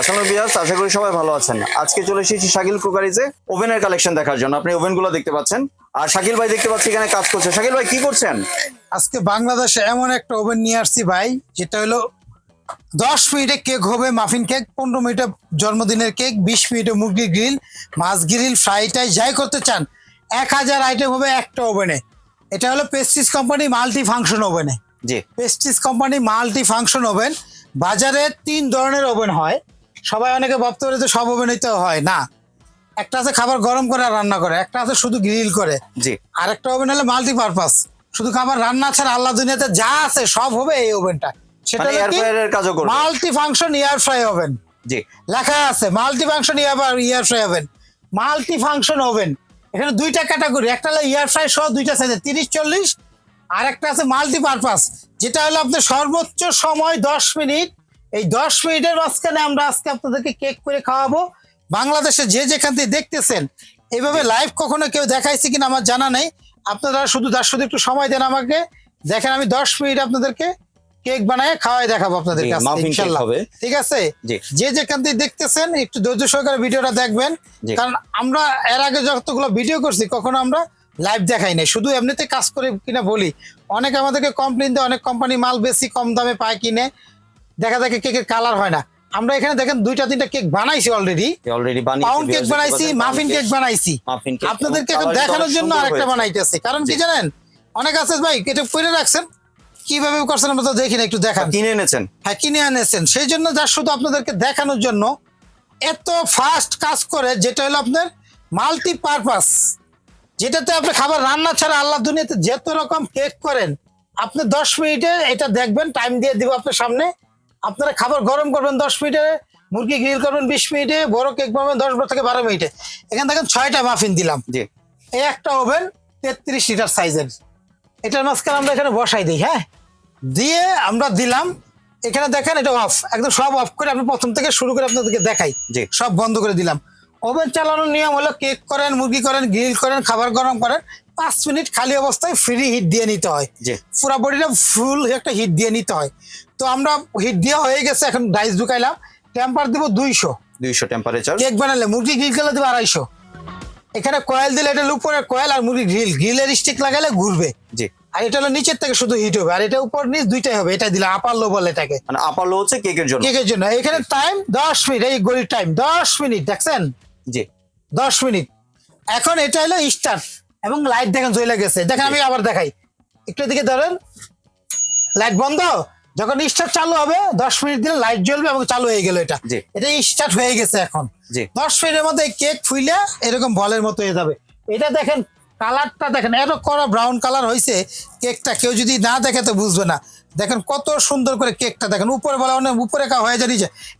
আসসালামু বিয়াস আশা করি সবাই ভালো আছেন। আজকে চলে এসেছি শাকিল কুকারিজে ওভেনের কালেকশন দেখার জন্য। আপনি ওভেনগুলো দেখতে পাচ্ছেন। আর শাকিল ভাই দেখতে পাচ্ছি এখানে কাজ করছে। শাকিল ভাই কি করছেন? আজকে বাংলাদেশে এমন একটা ওভেন নিয়ে আসছি ভাই যেটা হলো দশ মিনিটে কেক হবে মাফিন কেক পনেরো মিনিটে জন্মদিনের কেক বিশ মিনিটে মুরগির গ্রিল মাছ গ্রিল ফ্রাই টাই যাই করতে চান এক হাজার আইটেম হবে একটা ওভেনে। এটা হলো পেস্টিস কোম্পানি মাল্টি ফাংশন ওভেনে। জি। পেস্টিস কোম্পানি মাল্টি ফাংশন ওভেন বাজারে তিন ধরনের ওভেন হয়। সবাই অনেকে ভাবতে পারে যে সব ওভেনই তো হয় না। একটা আছে খাবার গরম করে আর রান্না করে একটা আছে শুধু গ্রিল করে। জি। আরেকটা ওভেন হলো মাল্টিপারপাস শুধু খাবার রান্না ছাড়া আল্লাহ দুনিয়াতে যা আছে সব হবে এই ওভেনটা সেটা air multi function air fry oven জি। লেখা আছে multi function air air fry oven multi function oven এখানে দুইটা ক্যাটাগরি একটা হলো ইয়ার ফ্রাই সহ দুইটা সাইজে তিরিশ চল্লিশ। আর একটা আছে মাল্টিপারপাস যেটা হলো আপনার সর্বোচ্চ সময় দশ মিনিট এই দশ মিনিটের মাঝখানে আমরা আজকে আপনাদেরকে কেক করে খাওয়াবো। বাংলাদেশে যে যেখান থেকে দেখতেছেন এইভাবে লাইভ কখনো কেউ দেখাইছে কিনা আমার জানা নেই। আপনারা শুধু তার শুধু একটু সময় দেন আমাকে। দেখেন আমি দশ মিনিট আপনাদেরকে কেক বানায় খাওয়াই দেখাবো আপনাদের কাছে। ঠিক আছে? যে যেখান থেকে দেখতেছেন একটু ধৈর্য সহকারে ভিডিওটা দেখবেন। কারণ আমরা এর আগে যতগুলো ভিডিও করছি কখনো আমরা লাইভ দেখাই নাই। শুধু এমনিতে কাজ করে কিনা বলি। অনেকে আমাদেরকে কমপ্লেন দেয় অনেক কোম্পানি মাল বেশি কম দামে পায় কিনে। দেখা দেখে কেকের কালার হয় না। আমরা এখানে দেখেন দুইটা তিনটা কেক বানাইছি অলরেডি অলরেডি বানিয়ে পাউন্ড কেক বানাইছি মাফিন কেক বানাইছি। মাফিন কেক আপনাদেরকে এখন দেখানোর জন্য আরেকটা বানাইতেছি। কারণ কি জানেন? অনেক আছে ভাই এটা করে রাখছেন। কীভাবে করছেন আমরা তো দেখি না একটু দেখান। কিনে এনেছেন। হ্যাঁ কিনে আনেছেন সেই জন্য যা শুধু আপনাদেরকে দেখানোর জন্য এত ফাস্ট কাজ করে যেটা হলো আপনার মাল্টি পারপাস যেটাতে আপনি খাবার রান্না ছাড়া আল্লাহ দুনিয়াতে যত রকম কেক করেন আপনি দশ মিনিটে এটা দেখবেন টাইম দিয়ে দিব আপনার সামনে। আপনারা খাবার গরম করবেন দশ মিনিটে মুরগি গ্রিল করবেন বিশ মিনিটে বড় কেক বানাবেন দশ থেকে বারো মিনিটে। এখানে দেখেন ছয়টা মাফিন দিলাম। জি। এই একটা ওভেন তেত্রিশ লিটার সাইজের এটার মাঝখানে আমরা এখানে বসাই দিই হ্যাঁ? দিয়ে আমরা দিলাম এখানে দেখেন এটা অফ একদম সব অফ করে আমি প্রথম থেকে শুরু করে আপনাদেরকে দেখাই। জি। সব বন্ধ করে দিলাম। ওভেন চালানোর নিয়ম হলো কেক করেন মুরগি করেন গ্রিল করেন খাবার গরম করেন পাঁচ মিনিট খালি অবস্থায় ফ্রি হিট দিয়ে নিতে হয়। জি। পুরো বডিটা ফুল একটা হিট দিয়ে নিতে হয়। তো আমরা হিট দেওয়া হয়ে গেছে এখন ডাইস ঢুকাইলাম। টেম্পার দিব দুইশো। দুইশো টেম্পারেচার কেক বানালে মুরগি গ্রিল করলে দেবে আড়াইশো। এখানে কয়েল দিলে এটা উপরে কয়েল আর মুরগি গ্রিল গ্রিলের স্টিক লাগালে ঘুরবে। জি। আর এটা হলো নিচের থেকে শুধু হিট হবে। আর এটা উপর নিচ দুইটাই হবে। এটা দিলে আপার লো বলে এটাকে। মানে আপার লো হচ্ছে কেকের জন্য। কেকের জন্য। এখানে টাইম দশ মিনিট এই গড়ির টাইম দশ মিনিট দেখছেন? জি। দশ মিনিট এখন এটা হলো স্টার্ট এবং লাইট দেখেন জ্বলে গেছে। দেখেন আমি আবার দেখাই। একটু দিকে ধরেন। লাইট বন্ধ? যখন স্টার্ট চালু হবে দশ মিনিট দিলে লাইট জ্বলবে এবং চালু হয়ে গেল এটা। এটা স্টার্ট হয়ে গেছে এখন। দশ মিনিটের মধ্যে কেক ফুইলে এরকম বলের মতো হয়ে যাবে। এটা দেখেন কালারটা দেখেন এত করা ব্রাউন কালার হয়েছে কেকটা কেউ যদি না দেখে তো বুঝবে না। দেখেন কত সুন্দর করে কেকটা দেখেন উপরে বলা অনেক উপরে কা হয়ে যায়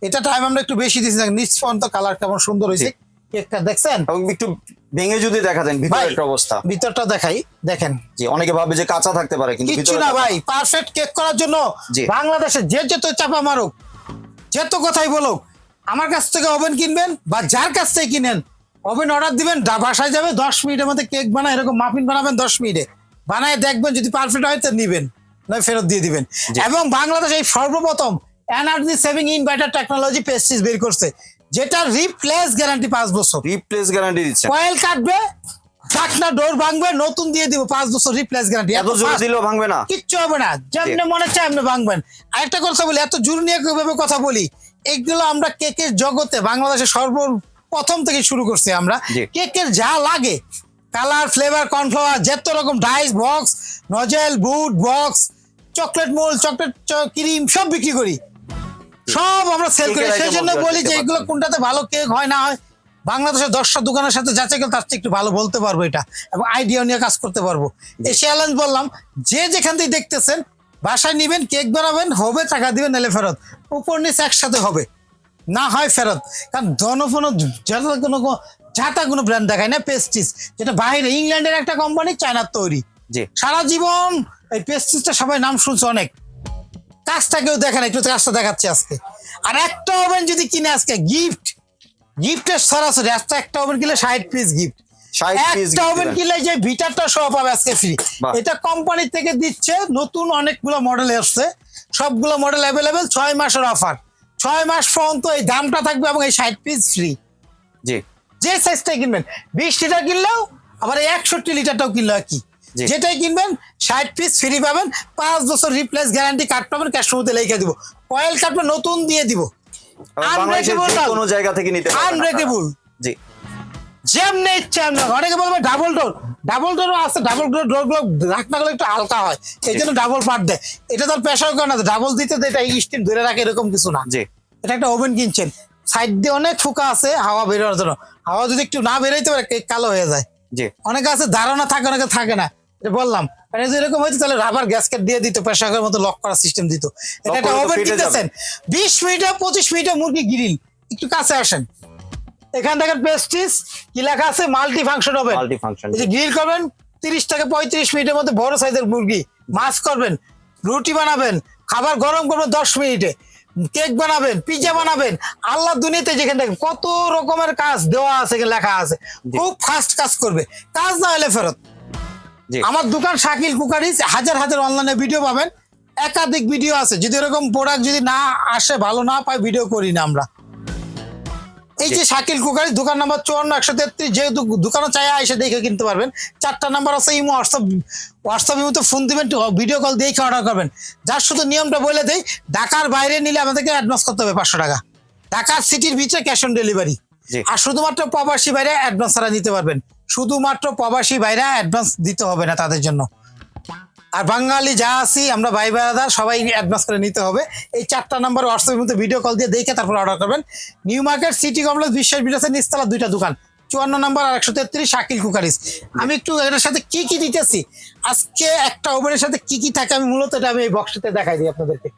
এটা টাইম আমরা একটু বেশি দিচ্ছি দেখেন নিচ পর্যন্ত কালার কেমন সুন্দর হয়েছে। কেকটা দেখছেন? এবং একটু ভেঙে যদি দেখা দেন ভিতরে একটা অবস্থা। ভিতরটা দেখাই দেখেন। জি অনেকে ভাবে যে কাঁচা থাকতে পারে কিন্তু ভিতরে না ভাই পারফেক্ট কেক করার জন্য। বাংলাদেশে যে যত চাপা মারুক যত কথাই বলুক আমার কাছ থেকে ওভেন কিনবেন বা যার কাছ থেকে কিনেন ওভেন অর্ডার দিবেন বাসায় যাবে দশ মিনিটের মধ্যে কেক বানায় এরকম মাফিন বানাবেন দশ মিনিটে। বানায় দেখবেন যদি পারফেক্ট হয় তো নিবেন নয় ফেরত দিয়ে দিবেন। এবং বাংলাদেশ এই সর্বপ্রথম এনার্জি সেভিং ইনভার্টার টেকনোলজি পেস্টিস বের করছে। যেটা রিপ্লেস গ্যারান্টি পাঁচ বছর। রিপ্লেস গ্যারান্টি দিচ্ছেন কয়েল কাটবে ঢাকনা ডোর ভাঙবে নতুন দিয়ে দিব পাঁচ বছর রিপ্লেস গ্যারান্টি এত জোরে দিলেও ভাঙবে না। কিচ্ছু হবে না। যেমনি মনে চায় এমনি ভাঙবেন। আরেকটা কথা বলি এত জোর নিয়ে কীভাবে কথা বলি? এগুলো আমরা কেকের জগতে বাংলাদেশে সর্বপ্রথম থেকে শুরু করছি আমরা। কেকের যা লাগে কালার ফ্লেভার কর্নফ্লাওয়ার যত রকম ডাইস বক্স নজেল বুট box chocolate mould chocolate cream সব বিক্রি করি। সব আমরা সেল করি। সেই জন্য বলি যে এগুলো কোনটাতে ভালো কেক হয় না হয়। বাংলাদেশের দশটা দোকানের সাথে যাচাই করে তার একটু ভালো বলতে পারব এটা। এবং আইডিয়া নিয়ে কাজ করতে পারব। এই চ্যালেঞ্জ বললাম যে যেখান থেকে দেখতেছেন বাসায় নিবেন কেক বানাবেন হবে টাকা দিবেন নাহলে ফেরত। উপর নিচে একসাথে হবে। না হয় ফেরত। কারণ জনফন যাতা কোনো যাতা কোনো ব্র্যান্ড দেখায় না পেস্টিস যেটা বাইরে ইংল্যান্ডের একটা কোম্পানি চায়নার তৈরি। সারা জীবন এই পেস্টিসটা সবাই নাম শুনছে অনেক। কাজটা কেউ দেখে না একটু কাজটা দেখাচ্ছে আজকে। আর একটা ওভেন যদি কিনে আজকে গিফট গিফটের সরাসরি আজকে একটা ওভেন কিনলে ষাট পিস গিফট 60 একটা ওভেন কিনলে যে ভিটারটা সহ পাবে আজকে ফ্রি এটা কোম্পানি থেকে দিচ্ছে নতুন অনেকগুলো মডেল আসছে। সবগুলো মডেল অ্যাভেলেবেল ছয় মাসের অফার ছয় মাস পর্যন্ত এই দামটা থাকবে এবং এই ষাট পিস ফ্রি জি। যে সাইজটাই কিনবেন। বিশ লিটার কিনলেও আবার একষট্টি লিটারটাও কিনলেও কি। যেটাই কিনবেন ষাট পিস ফ্রি পাবেন পাঁচ বছর রিপ্লেস গ্যারান্টি কার্ড পাবেন ক্যাশ মধ্যে লিখে দিব। কয়েল কার্ড নতুন দিয়ে দিব। কোনো জায়গা থেকে নিতে আনব্রেকেবল জি। যেমনি ইচ্ছে হবে। অনেকে বলবে ডাবল ডোর ডাবল ডোরও আছে ডাবল ডোর ডোরগুলো ঢাকনাগুলো একটু হালকা হয়। এই জন্য ডাবল পার্ট দেয়। এটা তো প্রেশার করে না। ডাবল দিতে এটা স্টিম ধরে রাখে এরকম কিছু না। জি। এটা একটা ওভেন কিনছেন। সাইড দিয়ে অনেক ফুকা আছে হাওয়া বেরোনোর জন্য। হাওয়া যদি একটু না বেরোইতে পারে কেক কালো হয়ে যায়। জি। অনেকে আছে ধারণা থাকে অনেকে থাকে না। এটা বললাম এটা যদি এরকম হইতো তাহলে রাবার গ্যাসকেট দিয়ে দিত প্রেশারের মতো লক করার সিস্টেম দিত। এটা একটা ওভেন কিনতেছেন? বিশ মিনিটে পঁচিশ মিনিটে মুরগি গ্রিল একটু কাছে আসেন। এখান থেকে পেস্টিস কি লেখা আছে? Multi function oven multi function যে গ্রিল করবেন তিরিশ থেকে পঁয়ত্রিশ মিনিটের মধ্যে বড় সাইজের মুরগি মাছ করবেন রুটি বানাবেন খাবার গরম করবেন দশ মিনিটে কেক বানাবেন পিজা বানাবেন আল্লাহ দুনিয়াতে যেখানে দেখেন কত রকমের কাজ দেওয়া আছে লেখা আছে। খুব ফাস্ট কাজ করবে। কাজ না হলে ফেরত। আমার দোকান শাকিল কুকারিজ হাজার হাজার অনলাইনে ভিডিও পাবেন। একাধিক ভিডিও আছে। যদি এরকম প্রোডাক্ট যদি না আসে ভালো না পাই ভিডিও করি না আমরা। এই যে শাকিল কুকারি দোকান নাম্বার চুয়ান্ন একশো তেত্রিশ যেহেতু দোকানে চাই এসে দেখে কিনতে পারবেন। চারটা নাম্বার আছে ইমো হোয়াটসঅ্যাপ হোয়াটসঅ্যাপ ইমোতে ফোন দিবেন ভিডিও কল দিয়ে অর্ডার করবেন। যার শুধু নিয়মটা বলে দেই ঢাকার বাইরে নিলে আমাদেরকে অ্যাডভান্স করতে হবে পাঁচশো টাকা। ঢাকার সিটির ভিতরে ক্যাশ অন ডেলিভারি আর শুধুমাত্র প্রবাসী বাইরে অ্যাডভান্স ছাড়া নিতে পারবেন। শুধুমাত্র প্রবাসী বাইরে অ্যাডভান্স দিতে হবে না তাদের জন্য। আর বাঙালি যা আছি আমরা ভাই বেড়াদার সবাই অ্যাডভান্স করে নিতে হবে। এই চারটা নাম্বার হোয়াটসঅ্যাপের মধ্যে ভিডিও কল দিয়ে দেখে তারপর অর্ডার করবেন। নিউ মার্কেট সিটি কমপ্লেক্স বিশ্বাস বিলাসের নিচতলা দুইটা দোকান। চুয়ান্ন নাম্বার আর একশো তেত্রিশ শাকিল কুকারিস আমি একটু এটার সাথে কি কি দিতেছি? আজকে একটা ওভেনের সাথে কি কি থাকে আমি মূলত এটা আমি এই বক্সটাতে দেখাই দিই আপনাদেরকে।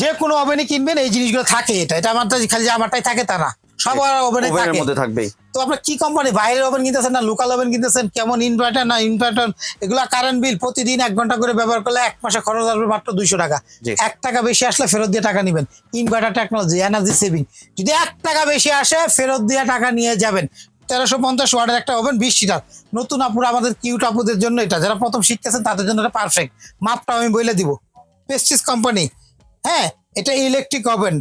যে কোনো ওভেনে কিনবেন এই জিনিসগুলো থাকে এটা। এটা আমার খালি যে আমারটাই থাকে তা না। সবার ওভেনে ওভেনের থাকে। মধ্যে থাকবেই। তো আপনার কি কোম্পানি বাইরের ওভেন কিনতেছেন না লোকাল ওভেন কিনতেছেন? কেমন ইনভার্টার না ইনভার্টার এগুলো কারেন্ট বিল প্রতিদিন এক ঘণ্টা করে ব্যবহার করলে এক মাসে খরচ আসবে মাত্র দুইশো টাকা। এক টাকা বেশি আসলে ফেরত দিয়ে টাকা নেবেন। ইনভার্টার টেকনোলজি এনার্জি সেভিং যদি এক টাকা বেশি আসে ফেরত দিয়ে টাকা নিয়ে যাবেন। তেরোশো পঞ্চাশ ওয়ার্ডের একটা ওভেন বিশ সিটার নতুন আপুরা আমাদের কিউট আপুদের জন্য এটা। যারা প্রথম শিখতেছেন তাদের জন্য এটা পারফেক্ট মাপটা আমি বলে দিব। পেস্টিস কোম্পানি হ্যাঁ এটা ইলেকট্রিক ওভেন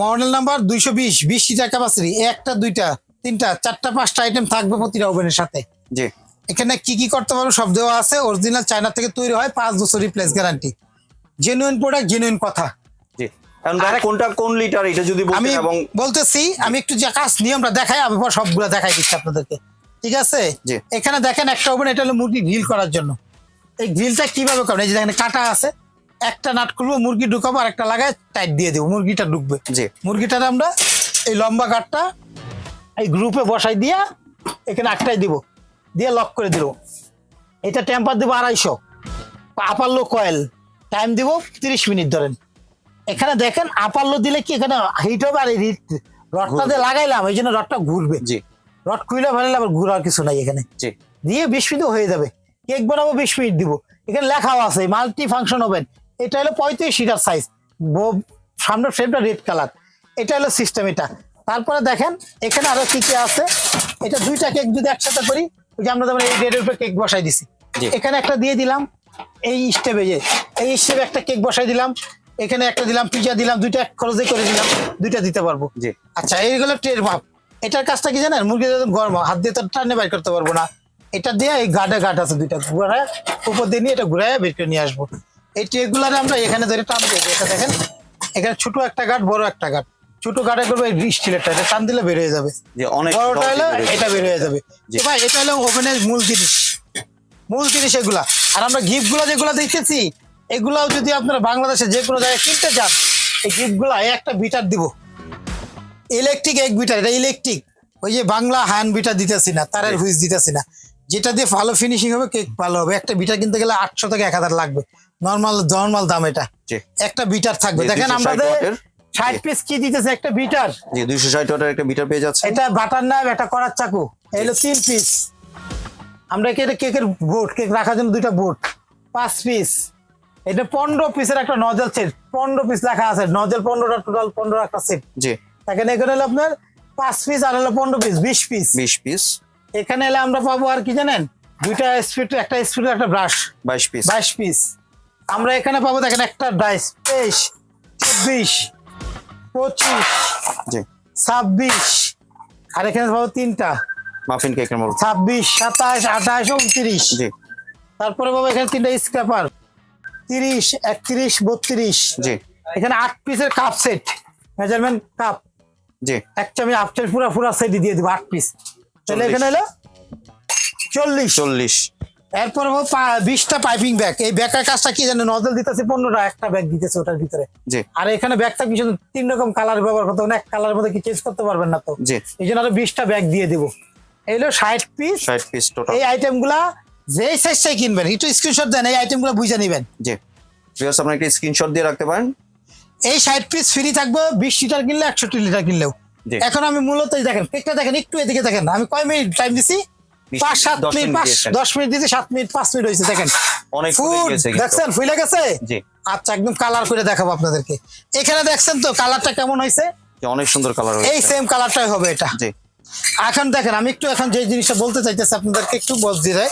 মডেল নাম্বার দুইশো বিশ বিশ সিটার ক্যাপাসিটি একটা দুইটা। তিনটা চারটা পাঁচটা আইটেম থাকবে প্রতিটা ওভেনের সাথে। জি। এখানে কি কি করতে পারবে সব দেওয়া আছে অরিজিনাল চায়না থেকে তৈরি হয় পাঁচ বছর replace guarantee genuine product genuine কথা। কোনটা কোন লিটার এটা যদি আমি বলতেছি আমি একটু যে কাজ নিয়মটা দেখাই আমি পর সবগুলো দেখাই দিচ্ছি আপনাদেরকে। ঠিক আছে? জি। এখানে দেখেন একটা ওভেন এটা হলো মুরগি গ্রিল করার জন্য। এই গ্রিলটা কীভাবে করবেন? এই যে দেখেন কাটা আছে। একটা নাট করব মুরগি ঢুকাবো আর একটা লাগায় টাইট দিয়ে দেবো মুরগিটা ঢুকবে। জি। মুরগিটার আমরা এই লম্বা কাঠটা এই গ্রুপে বসাই দিয়া এখানে একটাই দিব দিয়ে লক করে দিব এটা টেম্পার দিব আড়াইশো আপারলো কয়েল টাইম দিব তিরিশ মিনিট ধরেন। এখানে দেখেন আপারলো দিলে কি এখানে হিট হবে আর এই রডটা দিয়ে লাগাইলাম এই জন্য রডটা ঘুরবে। জি। রড খুলে ফেলে আবার ঘুরার কিছু নাই এখানে। জি। দিয়ে বিশ মিনিট হয়ে যাবে। কেক বানাবো বিশ মিনিট দিব। এখানে লেখাও আছে মাল্টি ফাংশন ওভেন এটা হলো পঁয়ত্রিশ সিটার সাইজ সামনের ফ্রেমটা রেড কালার এটা হলো সিস্টেম এটা। তারপরে দেখেন এখানে আরও কি কি আছে? এটা দুইটা কেক যদি একসাথে করি ওই যে আমরা যেমন এই রেডের উপরে কেক বসাই দিছি। এখানে একটা দিয়ে দিলাম এই স্টেপে যে এই স্টেপে একটা কেক বসাই দিলাম এখানে একটা দিলাম পিজা দিলাম দুইটা এক খরচে করে দিলাম দুইটা দিতে পারব। জি। আচ্ছা এইগুলো ট্রের মাপ এটার কাজটা কি জানেন? মুরগি গরম হাত দিয়ে তো টানে বের করতে পারব না। এটা দিয়ে এই গাডে গাড আছে দুইটা ঘুরায় উপর দিয়ে নিয়ে এটা ঘুরায় বের করে নিয়ে আসব। এই ট্রেগুলারে আমরা এখানে ধরে টান দিয়ে দিই। এটা দেখেন এখানে ছোট একটা গাঠ বড় একটা গাঠ ছোট করব এই স্টিলেরটা এটা টান দিলে বের হয়ে যাবে। যে অনেক বড়টা হলো এটা বের হয়ে যাবে। ভাই এটা হলো ওভেনের মূল জিনিস। মূল জিনিস এগুলা। আর আমরা গিফটগুলো যেগুলো এগুলাও যদি আপনারা বাংলাদেশে যে কোনো জায়গায় কিনতে চান এই গিফটগুলা একটা বিটার দিব। ইলেকট্রিক এক বিটার এটা ইলেকট্রিক। ওই যে বাংলা হ্যান্ড বিটার দিতেছি না তারের হুইজ দিতেছি না। যেটা দিয়ে ভালো ফিনিশিং হবে কেক ভালো হবে। একটা বিটার কিনতে গেলে আটশো থেকে এক হাজার লাগবে। নর্মাল নর্মাল দাম এটা। একটা বিটার থাকবে। দেখেন 260 আমাদের ওয়াটের। ষাট পিস কি দিতেছে একটা বিটার? জি দুইশো ষাট ওয়াটের একটা মিটার পেয়ে যাচ্ছে। এটা বাটার নাইফ এটা করার চাকু। এই হলো তিন পিস আমরা কি এটা কেকের বোর্ড কেক রাখার জন্য দুইটা বোর্ড পাঁচ পিস এটা পনেরো পিসের একটা নজল সেট পনেরো পিস লেখা আছে। নজল পনেরোটা টোটাল পনেরো একটা সেট জি। এখানে এখানে হলো আপনার পাঁচ পিস আর হলো পনেরো পিস বিশ পিস বিশ পিস এখানে এলে আমরা পাবো আর কি জানেন? দুইটা স্পিড একটা স্পিড একটা ব্রাশ বাইশ পিস বাইশ পিস আমরা এখানে পাবো দেখেন একটা ডাইস তেইশ চব্বিশ পঁচিশ। জি। ছাব্বিশ। আর এখানে পাবো তিনটা। মাফিন কেকের মডেল ছাব্বিশ সাতাশ আঠাশ উনত্রিশ। জি। তারপরে বাবা এখানে তিনটা স্ক্র্যাপার তিরিশ একত্রিশ বত্রিশ। জি। এখানে আট পিসের কাপ সেট মেজারমেন্ট কাপ জি। এক চামচ চামচ পুরো পুরো সেট দিয়ে দিব আট পিস তাহলে এখানে হলো চল্লিশ। চল্লিশ। এরপর বিশটা পাইপিং ব্যাগ এই ব্যাগের কাজটা কি জানো নজল দিতেছে পনেরোটা একটা ব্যাগ দিতেছে ওটার ভিতরে। আর এখানে ব্যাগটা শুধু তিন রকম কালার ব্যবহার করতে এক কালারের মধ্যে কি চেঞ্জ করতে পারবেন না তো? এই জন্য আরও বিশটা ব্যাগ দিয়ে দেবো। এই হলো ষাট পিস ষাট পিস টোটাল এই আইটেমগুলা যেই সাইজটাই কিনবেন একটু স্ক্রিনশট দেন এই আইটেমগুলো বুঝে নিবেন। জি। ভিউয়ার্স আপনারা একটা স্ক্রিনশট দিয়ে রাখতে পারেন। এই ষাট পিস ফ্রি থাকবে বিশ লিটার কিনলে একষট্টি লিটার কিনলেও। এখন আমি মূলত দেখেন কেকটা দেখেন একটু এদিকে দেখেন। আমি কয় মিনিট টাইম দিছি? পাঁচ সাত মিনিট মিনিট পাঁচ দশ মিনিট দিয়েছি সাত মিনিট পাঁচ মিনিট হয়েছে দেখেন। অনেক ফুলে ফুড গেছে কিন্তু। দেখছেন ফুলে গেছে আচ্ছা একদম কালার করে দেখাবো আপনাদেরকে। এখানে দেখছেন তো কালারটা কেমন হয়েছে? অনেক সুন্দর কালার এই সেম কালারটাই হবে এটা। জি। এখন দেখেন আমি একটু এখন যে জিনিসটা বলতে চাইতেছি আপনাদেরকে একটু বস দিয়ে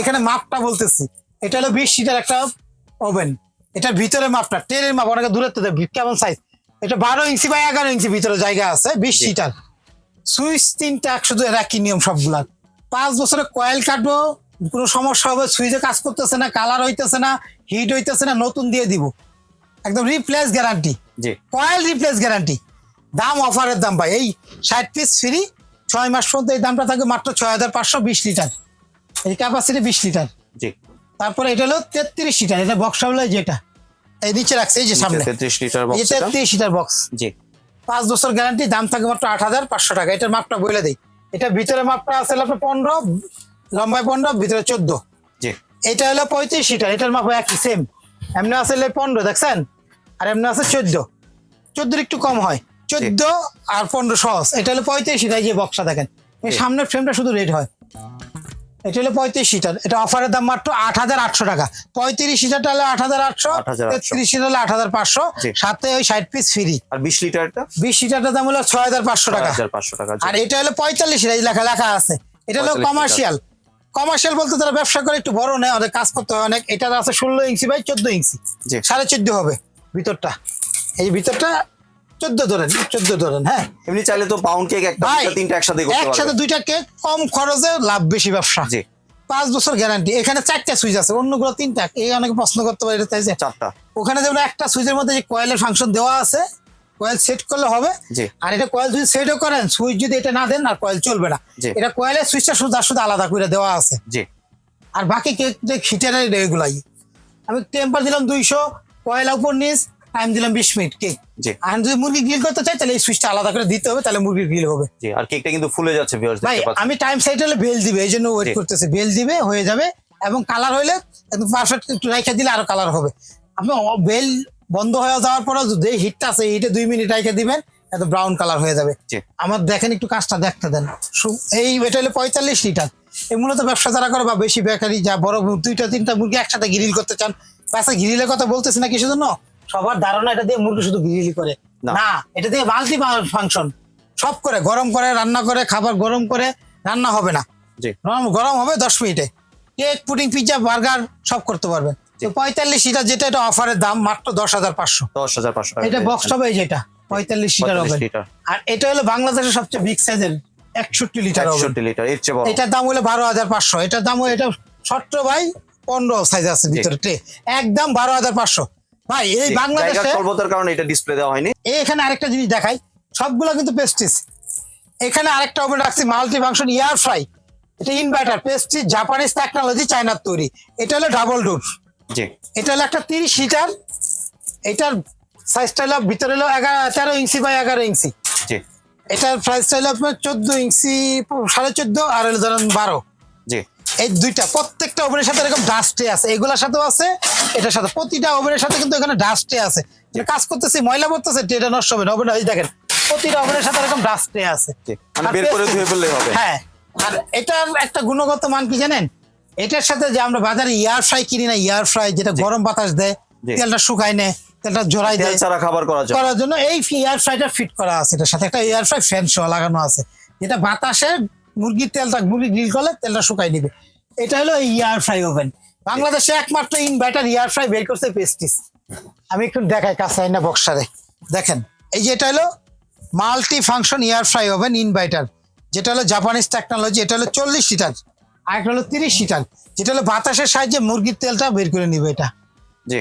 এখানে মাপটা বলতেছি। এটা হলো বিশ সিটার একটা ওভেন। এটার ভিতরে মাপটা ট্রেনের মাপ অনেকে দূরে কেমন সাইজ এটা বারো ইঞ্চি বা এগারো ইঞ্চি ভিতরে জায়গা আছে বিশ সিটার। সুইচ তিনটা শুধু একই নিয়ম সবগুলার। পাঁচ বছরে কয়েল কাটবো কোনো সমস্যা হবে সুইচে কাজ করতেছে না কালার হইতেছে না হিট হইতেছে না নতুন দিয়ে দিব। একদম রিপ্লেস গ্যারান্টি জি। কয়েল রিপ্লেস গ্যারান্টি দাম অফারের দাম ভাই এই ষাট পিস ফ্রি ছয় মাস পর্যন্ত এই দামটা থাকবে মাত্র ছয় হাজার পাঁচশো বিশ লিটার। এই ক্যাপাসিটি বিশ লিটার। জি। তারপরে এটা হলো তেত্রিশ লিটার এটা বক্স হলো যেটা? এই নিচে রাখছে এই যে সামনে। তেত্রিশ লিটার বক্স তেত্রিশ লিটার বক্স জি। পাঁচ বছর গ্যারান্টি দাম থাকে মাত্র আট হাজার পাঁচশো টাকা। এটার মাপটা বলে দেই। এটা ভিতরে মাপটা আছে আপনার পনেরো লম্বায় পনেরো ভিতরে চোদ্দ। জি। এটা হলো পঁয়ত্রিশ লিটার এটার মাপ একই সেম এমনি আছে পনেরো দেখছেন? আর এমনি আছে চোদ্দ। চোদ্দোর একটু কম হয়। চোদ্দ আর পনেরো সহজ। এটা হলো পঁয়ত্রিশ লিটার যে বক্সটা দেখেন। এই সামনের ফ্রেমটা শুধু রেড হয়। এটা হলো পঁয়ত্রিশ লিটার এটা অফারের দাম মাত্র আট হাজার আটশো টাকা। পঁয়ত্রিশ লিটারটা হলো আট হাজার আটশো 8,800 তেত্রিশ লিটার হলো আট হাজার পাঁচশো। সাথে ওই ষাট পিস ফ্রি আর বিশ লিটারটা বিশ লিটারটার দাম হলো ছয় হাজার পাঁচশো টাকা। পাঁচশো টাকা আর এটা হলো পঁয়তাল্লিশ এই লেখা লেখা আছে। এটা হলো কমার্শিয়াল কমার্শিয়াল বলতে তারা ব্যবসা করে একটু বড় নেয় অনেক কাজ করতে হয় অনেক। এটা আছে ষোলো ইঞ্চি বাই চোদ্দ ইঞ্চি। সাড়ে চোদ্দ হবে ভিতরটা। এই ভিতরটা চোদ্দ ধরেন চোদ্দ ধরেন হ্যাঁ। এমনি চাইলে তো পাউন্ড কেক একটা তিনটা একসাথে করতে একসাথে দুইটা কেক কম খরচে লাভ বেশি ব্যবসা। জি। পাঁচ বছর গ্যারান্টি এখানে চারটা সুইচ আছে অন্যগুলো তিনটা। এই অনেকে প্রশ্ন করতে পারে এটা চাইছে চারটা। ওখানে যেমন একটা সুইচের মধ্যে যে কয়েলের ফাংশন দেওয়া আছে কয়েল সেট করলে হবে। আর এটা কয়েল যদি সেটও করেন সুইচ যদি এটা না দেন আর কয়েল চলবে না। এটা কয়েলের সুইচটা শুধু শুধু আলাদা করে দেওয়া আছে। জি। আর বাকি কেক হিটারের এগুলাই আমি টেম্পার দিলাম দুইশো কয়লা উপর নিচ টাইম দিলাম বিশ মিনিট কেক জি। যদি মুরগি গ্রিল করতে চাই তাহলে এই সুইচটা আলাদা করে দিতে হবে তাহলে মুরগির গ্রিল হবে। জি আর কেকটা কিন্তু ফুলে যাচ্ছে ভিউয়ার্স ভাই আমি টাইম সাইড হলে বেল দিবে এই জন্য ওয়েট করতেছে। বেল দিবে হয়ে যাবে এবং কালার হইলে পারফেক্ট একটু দিলে আরও কালার হবে। আপনি বেল বন্ধ হয়ে যাওয়ার পরে যে হিটটা আছে হিটে দুই মিনিট রেখে দিবেন এত ব্রাউন কালার হয়ে যাবে। আমার দেখেন একটু কাজটা দেখতে দেন। এই এটা হলো পঁয়তাল্লিশ লিটার এই মূলত ব্যবসা যারা করে বা বেশি বেকারি যা বড় দুইটা তিনটা মুরগি একসাথে গ্রিল করতে চান পাশে গ্রিলের কথা বলতেছি না কিছু জন্য সবার ধারণা এটা দিয়ে মুরগি শুধু গ্রিল করে। না। এটা দিয়ে মাল্টি ফাংশন সব করে গরম করে রান্না করে খাবার গরম করে রান্না হবে না। গরম হবে দশ মিনিটে। কেক পুডিং পিৎজা বার্গার সব করতে পারবে। পঁয়তাল্লিশ লিটার যেটা এটা অফারের দাম মাত্র দশ হাজার পাঁচশো। দশ হাজার পাঁচশো এটা বক্স হবে যেটা পঁয়তাল্লিশ লিটার হবে আর এটা হলো বাংলাদেশের সবচেয়ে বিগ সাইজের একষট্টি লিটার একষট্টি লিটার এর চেয়ে বড়। এটার দাম হলো বারো হাজার পাঁচশো। এটার দাম এটা সতেরো বাই পনেরো সাইজ আছে ভিতরে। একদম বারো হাজার পাঁচশো। ভাই এই বাংলাদেশে স্বল্পতার কারণে এটা ডিসপ্লে দেওয়া হয়নি। এই এখানে আরেকটা জিনিস দেখাই। সবগুলো কিন্তু পেস্টিস এখানে আরেকটা ওভেন রাখছি মাল্টি ফাংশন ইয়ার ফ্রাই এটা ইনভার্টার পেস্টিস জাপানিজ টেকনোলজি চায়নার তৈরি। এটা হলো ডাবল ডোর জি। এটা হলো একটা তিরিশ লিটার এটার সাইজটা হলো ভিতরে হলো এগারো তেরো ইঞ্চি বাই এগারো ইঞ্চি। জি। এটার প্রাইসটা হলো আপনার চোদ্দ ইঞ্চি সাড়ে চোদ্দ আর হলো ধরেন বারো। জি। এই দুইটা প্রত্যেকটা ওভেনের সাথে এরকম ডাস্টে আছে। এগুলোর সাথেও আছে এটার সাথে। প্রতিটা ওভেনের সাথে কিন্তু এখানে ডাস্টে আছে। কাজ করতেছি ময়লা পড়তেছে এটা নষ্ট হবে না ওভেন এই দেখেন প্রতিটা ওভেনের সাথে এরকম ডাস্টে আছে। মানে আর বের করে ধুয়ে ফেললেই হবে। হ্যাঁ আর এটার একটা গুণগত মান কি জানেন? এটার সাথে যে আমরা বাজারে ইয়ার ফ্রাই কিনি না ইয়ার ফ্রাই যেটা গরম বাতাস দেয় তেলটা শুকায় নেয় তেলটা জোড়াই দেয় ছাড়া খাবার করা করার জন্য এই এয়ার ফ্রাইটা ফিট করা আছে এটার সাথে। একটা এয়ার ফ্রাই ফ্যান সহ লাগানো আছে। যেটা বাতাসে মুরগির তেলটা মুরগি গ্রিল করলে তেলটা শুকাই নিবে। এটা হলো ইয়ার ফ্রাই ওভেন বাংলাদেশে একমাত্র ইনভার্টার ইয়ার ফ্রাই বের করছে পেস্টিস আমি একটু দেখাই কাছে না বক্সারে দেখেন এই যে এটা হলো multi function air fry oven inverter যেটা হলো জাপানিজ টেকনোলজি এটা হলো চল্লিশ লিটার আর একটা হলো তিরিশ লিটার যেটা হলো বাতাসের সাহায্যে মুরগির তেলটা বের করে নিবে এটা। জি।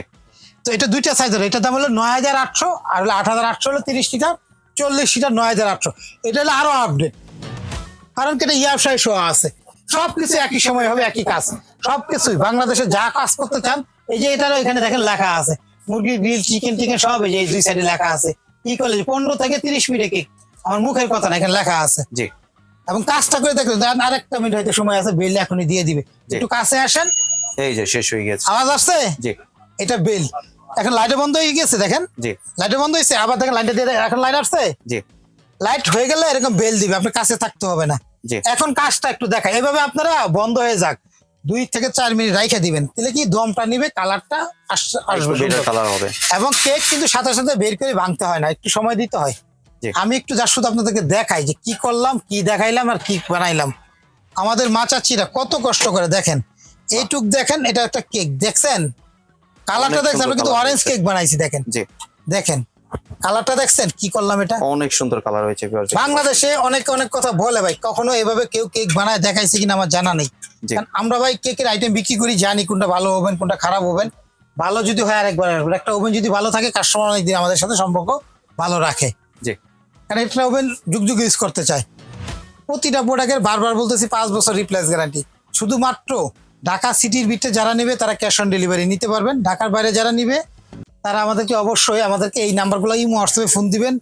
তো এটা দুইটা সাইজ হলো এটার দাম হলো নয় হাজার আটশো আর হলো আট হাজার আটশো হলো তিরিশ লিটার চল্লিশ লিটার নয় হাজার আটশো। এটা হলো আরও আপডেট কারণ কি এটা ইয়ার ফ্রাই শোয়া আছে। সব কিছু একই সময় হবে একই কাজ। সব কিছুই বাংলাদেশে যা কাজ করতে চান এই যে এটারও এখানে দেখেন লেখা আছে। মুরগির গ্রিল চিকেন টিকেন সব এই যে দুই সাইডে লেখা আছে। কি করলে পনেরো থেকে তিরিশ মিনিটে কেক আমার মুখের কথা না এখানে লেখা আছে। জি। এবং কাজটা করে দেখবেন আর আরেকটা মিনিট হয়তো সময় আছে বেল এখনই দিয়ে দিবে। একটু কাছে আসেন। এই যে শেষ হয়ে গেছে। আওয়াজ আসছে? জি। এটা বেল। এখন লাইটে বন্ধ হয়ে গেছে দেখেন। জি। লাইটে বন্ধ হয়েছে আবার দেখেন লাইনটা দিয়ে এখন লাইট আসছে? জি। লাইট হয়ে গেলে এরকম বেল দিবে আপনার কাছে থাকতে হবে না। এখন কাজটা একটু দেখা এভাবে আপনারা বন্ধ হয়ে যাক। দুই থেকে চার মিনিট রাইখে দিবেন। তাহলে কি দমটা নিবে কালারটা আসবে। কালার হবে। এবং কেক কিন্তু সাথে সাথে বের করে ভাঙতে হয় না একটু সময় দিতে হয়। আমি একটু যার শুধু আপনাদেরকে দেখাই যে কি করলাম কি দেখাইলাম আর কি বানাইলাম। আমাদের মা চাচিরা কত কষ্ট করে দেখেন। এইটুক দেখেন এটা একটা কেক দেখছেন? কালারটা দেখছেন আমরা কিন্তু অরেঞ্জ কেক বানাইছি দেখেন। দেখেন। কালারটা দেখছেন? কি করলাম এটা? অনেক সুন্দর কালার হয়েছে বাংলাদেশে অনেক অনেক কথা বলে ভাই কখনো এভাবে কেউ কেক বানায় দেখাইছে কিনা আমার জানা নেই। আমরা ভাই কেকের আইটেম বিক্রি করি জানি কোনটা ভালো হবেন কোনটা খারাপ হবেন ভালো যদি হয় আরেকবার আসবেন একটা ওভেন যদি ভালো থাকে কাস্টমার অনেকদিন আমাদের সাথে সম্পর্ক ভালো রাখে। জি। কারণ একটা ওভেন যুগ যুগ ইউজ করতে চায়। প্রতিটা প্রোডাক্টের বারবার বলতেছি পাঁচ বছর রিপ্লেস গ্যারান্টি শুধুমাত্র ঢাকা সিটির ভিতরে যারা নেবে তারা ক্যাশ অন ডেলিভারি নিতে পারবেন। ঢাকার বাইরে যারা নিবে তারা আমাদেরকে অবশ্যই আমাদেরকে এই নাম্বারগুলো ইমো হোয়াটসঅ্যাপে ফোন দিবেন।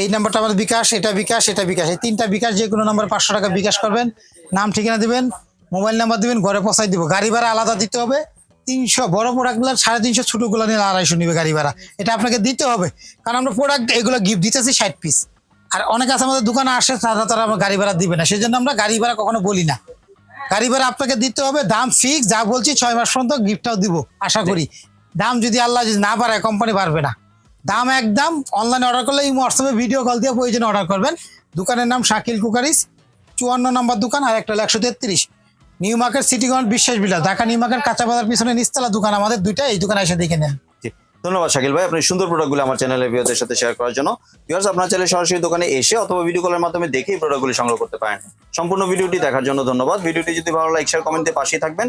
এই নাম্বারটা আমাদের বিকাশ, এটা বিকাশ এটা বিকাশ। এই তিনটা বিকাশ, যে কোনো নাম্বার পাঁচশো টাকা বিকাশ করবেন, নাম ঠিকানা দিবেন, মোবাইল নাম্বার দিবেন, ঘরে পৌঁছাই দিব। গাড়ি ভাড়া আলাদা দিতে হবে। তিনশো, বড় প্রোডাক্টগুলো সাড়ে তিনশো ছোটোগুলো নিলে আড়াইশো নিবে গাড়ি ভাড়া। এটা আপনাকে দিতে হবে। কারণ আমরা প্রোডাক্ট এগুলো গিফট দিতেছি ষাট পিস আর অনেক আছে আমাদের দোকানে আসে, তারা তারা আমরা গাড়ি ভাড়া দিবে না। সেই জন্য আমরা গাড়ি ভাড়া কখনো বলি না। গাড়ি ভাড়া আপনাকে দিতে হবে, দাম ফিক্স যা বলছি ছয় মাস পর্যন্ত গিফটটাও দিব, আশা করি। দাম যদি আল্লাহ যদি না বাড়ায় কোম্পানি পারবে না। দাম একদম অনলাইনে অর্ডার করলে এই হোয়াটসঅ্যাপে ভিডিও কল দিয়ে প্রয়োজনে অর্ডার করবেন। দোকানের নাম শাকিল কুকারিস, চুয়ান্ন নম্বর দোকান আর একটা হলো একশো তেত্রিশ। নিউ মার্কেট সিটি গভর্নমেন্ট বিশ্বাস বিলাস ঢাকা নিউ মার্কেট কাঁচা বাজার পিছনে নিস্তলা দোকান আমাদের দুইটা এই দোকানে এসে দেখে নেন। ধন্যবাদ শাকিল ভাই। আপনি সুন্দর প্রোডাক্টগুলো আমার চ্যানেলে ভিউয়ারদের সাথে শেয়ার করার জন্য। ভিউয়ার্স আপনার চ্যানেলে সরাসরি দোকানে এসে অথবা ভিডিও কলের মাধ্যমে দেখেই প্রোডাক্টগুলি সংগ্রহ করতে পারেন। সম্পূর্ণ ভিডিওটি দেখার জন্য ধন্যবাদ। ভিডিওটি যদি ভালো লাইক শেয়ার কমেন্টে পাশেই থাকবেন।